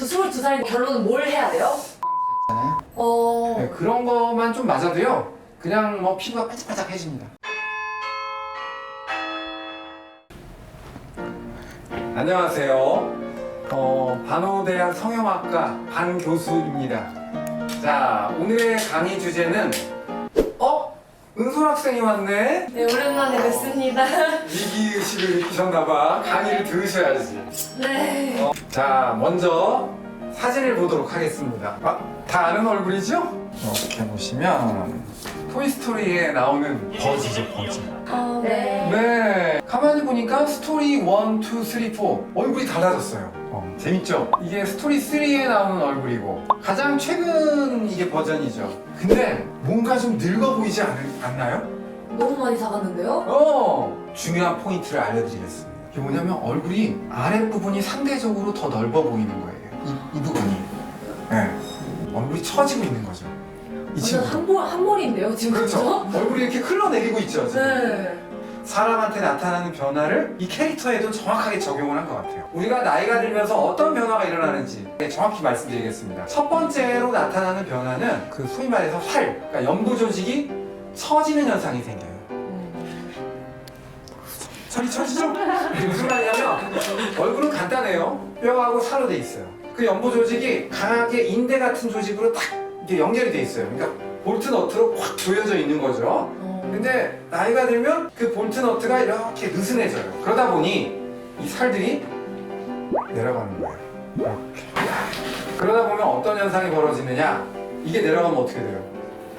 저 22살인데 결론은 뭘 해야 돼요? 있잖아요. 어... 네, 그런 것만 좀 맞아도요. 그냥 뭐 피부가 반짝반짝해집니다. 안녕하세요. 어, 반호대학 성형학과 반 교수입니다. 자, 오늘의 강의 주제는 어? 은솔 학생이 왔네? 네, 오랜만에 뵙습니다. 위기의식을 느끼셨나봐. 강의를 들으셔야지. 네. 어, 자, 먼저 사진을 보도록 하겠습니다. 아, 다 아는 얼굴이죠? 이렇게 보시면 토이스토리에 나오는 버즈죠, 버즈. 어, 네. 네, 가만히 보니까 스토리 1, 2, 3, 4 얼굴이 달라졌어요. 어, 재밌죠? 이게 스토리 3에 나오는 얼굴이고 가장 최근 이게 버전이죠. 근데 뭔가 좀 늙어 보이지 않, 않나요? 너무 많이 사갔는데요? 어, 중요한 포인트를 알려드리겠습니다. 이게 뭐냐면 얼굴이 아랫부분이 상대적으로 더 넓어 보이는 거예요. 이, 이 부분이. 네. 얼굴이 처지고 있는 거죠. 이 완전 친구. 한몰, 한몰인데요, 지금 그렇죠. 얼굴이 이렇게 흘러내리고 있죠. 지금. 네. 사람한테 나타나는 변화를 이 캐릭터에도 정확하게 적용을 한 것 같아요. 우리가 나이가 들면서 어떤 변화가 일어나는지 네, 정확히 말씀드리겠습니다. 첫 번째로 나타나는 변화는 그 소위 말해서 활, 그러니까 연부 조직이 처지는 현상이 생겨요. 음. 살이 처지죠? 이게 무슨 말이냐면 얼굴은 간단해요. 뼈하고 살로 돼 있어요. 그 연부 조직이 강하게 인대 같은 조직으로 딱 이게 연결이 돼 있어요. 그러니까 볼트 너트로 확 조여져 있는 거죠. 어. 근데 나이가 들면 그 볼트 너트가 이렇게 느슨해져요. 그러다 보니 이 살들이 내려가는 거예요. 이렇게. 그러다 보면 어떤 현상이 벌어지느냐? 이게 내려가면 어떻게 돼요?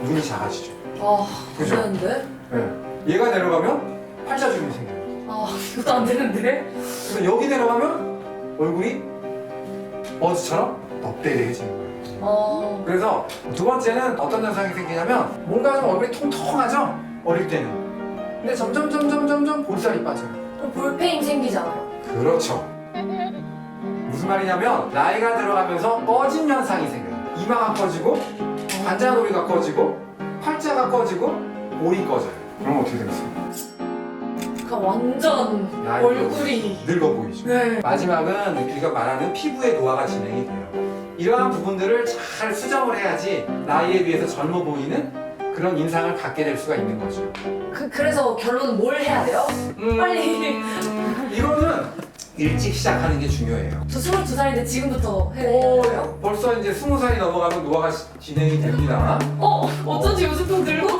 눈이 작아지죠. 아, 그죠? 되는데? 네. 얘가 내려가면 팔자주름이 생겨요. 아, 이것도 안 되는데? 그래서 여기 내려가면 얼굴이 버즈처럼 넙대대해지는 거예요. 어. 그래서 두 번째는 어떤 현상이 생기냐면 뭔가 좀 얼굴이 통통하죠? 어릴 때는. 근데 점점 점점 점점 볼살이 빠져요. 그럼 볼페인 생기잖아요. 그렇죠. 무슨 말이냐면 나이가 들어가면서 꺼진 현상이 생겨요. 이마가 꺼지고 관자놀이가 꺼지고 팔자가 꺼지고 볼이 꺼져요. 그럼 어떻게 되겠어요? 그러니까 완전 나이 얼굴이. 늙어 보이죠. 네. 마지막은 우리가 말하는 피부의 노화가 진행이 돼요. 이러한 부분들을 잘 수정을 해야지 나이에 비해서 젊어 보이는 그런 인상을 갖게 될 수가 있는 거죠. 그, 그래서 결론은 뭘 해야 돼요? 음, 빨리. 이거는 일찍 시작하는 게 중요해요. 저 22살인데 지금부터 해야 오, 돼요? 벌써 이제 스무 살이 넘어가면 노화가 시- 진행이 됩니다. 어, 어쩐지 요즘 좀 늙었더라. 어,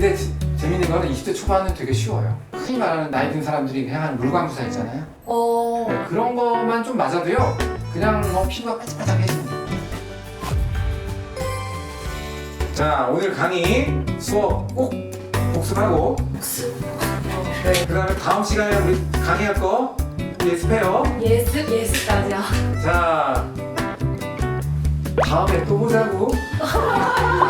근데 지- 재밌는 거는 20대 초반은 되게 쉬워요. 흔히 말하는 나이 든 사람들이 그냥 하는 물광주사 있잖아요. 어. 네, 그런 것만 좀 맞아도요. 그냥 뭐 피부가 반짝반짝해집니다. 자 오늘 강의 수업 꼭 복습하고 네, 그 다음에 다음 시간에 우리 강의할 거 예습해요. 예스, 예스까지야. 자 다음에 또 보자고.